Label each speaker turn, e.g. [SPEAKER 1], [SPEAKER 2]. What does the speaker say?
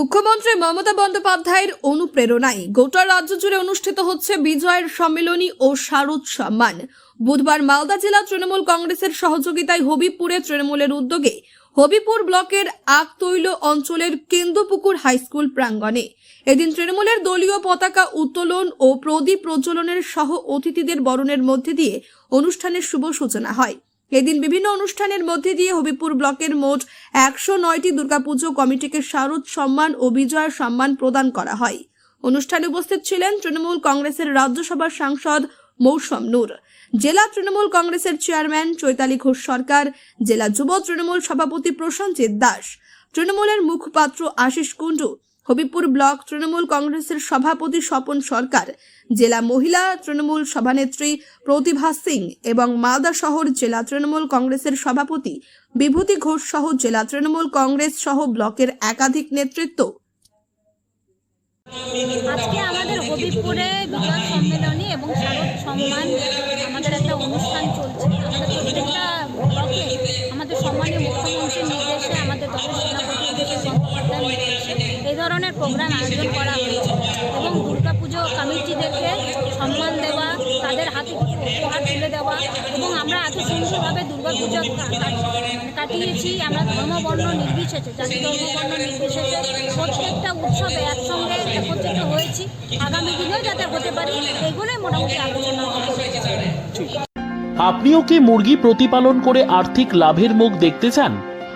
[SPEAKER 1] মুখ্যমন্ত্রী মমতা বন্দ্যোপাধ্যায়ের অনুপ্রেরণায় গোটা রাজ্য জুড়ে অনুষ্ঠিত হচ্ছে বিজয়ের সম্মেলনী ও শারদ সম্মান। বুধবার মালদা জেলা তৃণমূল কংগ্রেসের সহযোগিতায় হবিপুরে তৃণমূলের উদ্যোগে হবিপুর ব্লকের আকতৈল অঞ্চলের কেন্দ্রপুকুর হাইস্কুল প্রাঙ্গণে এদিন তৃণমূলের দলীয় পতাকা উত্তোলন ও প্রদীপ প্রজ্বলনের সহ অতিথিদের বরণের মধ্যে দিয়ে অনুষ্ঠানের শুভ সূচনা হয়। এদিন বিভিন্ন অনুষ্ঠানের মধ্যে দিয়ে হবিপুর ব্লকের মোট একশো নয়টি দুর্গাপুজো কমিটিকে শারদ সম্মান ও বিজয় সম্মান প্রদান করা হয়। অনুষ্ঠানে উপস্থিত ছিলেন তৃণমূল কংগ্রেসের রাজ্যসভার সাংসদ মৌসম নূর, জেলা তৃণমূল কংগ্রেসের চেয়ারম্যান চৈতালি ঘোষ সরকার, জেলা যুব তৃণমূল সভাপতি প্রসঞ্জিৎ দাস, তৃণমূলের মুখপাত্র আশিস কুণ্ডু হবিপুর ব্লক তৃণমূল কংগ্রেসের সভাপতি স্বপন সরকার, জেলা মহিলা তৃণমূল সভানেত্রী প্রতিভা সিং এবং মালদা শহর জেলা তৃণমূল কংগ্রেসের সভাপতি বিভূতি ঘোষ সহ জেলা তৃণমূল কংগ্রেস সহ ব্লকের একাধিক নেতৃত্ব।
[SPEAKER 2] আজকে আমাদের হবিবপুরে বিজয় সম্মেলনী এবং শারদ সম্মান আমাদের একটা অনুষ্ঠান চলছে আমাদের প্রত্যেকটা ব্লকে আমাদের সম্মানীয় মুখ্যমন্ত্রীর নির্দেশে আমাদের দলের সেনাপতি অভিষেক বন্দ্যোপাধ্যায়ের নির্দেশে এই ধরনের প্রোগ্রাম আয়োজন করা হয়েছে এবং দুর্গাপুজো কমিটিদেরকে সম্মান দেওয়া, তাদের হাতে উপহার তুলে দেওয়া এবং আমরা এত সুন্দরভাবে দুর্গাপুজো কাটিয়েছি। আমরা ধর্মবর্ণ নির্বিশেষে, জাতি ধর্মবর্ণ নির্বিশেষে প্রত্যেকটা উৎসবে একসঙ্গে একত্রিত হয়েছি। আগামী দিনেও যাতে হতে পারি, এগুলোই মোটামুটি আলোচনা
[SPEAKER 3] আপনিও কি মুরগি প্রতিপালন করে আর্থিক লাভের মুখ দেখতে চান?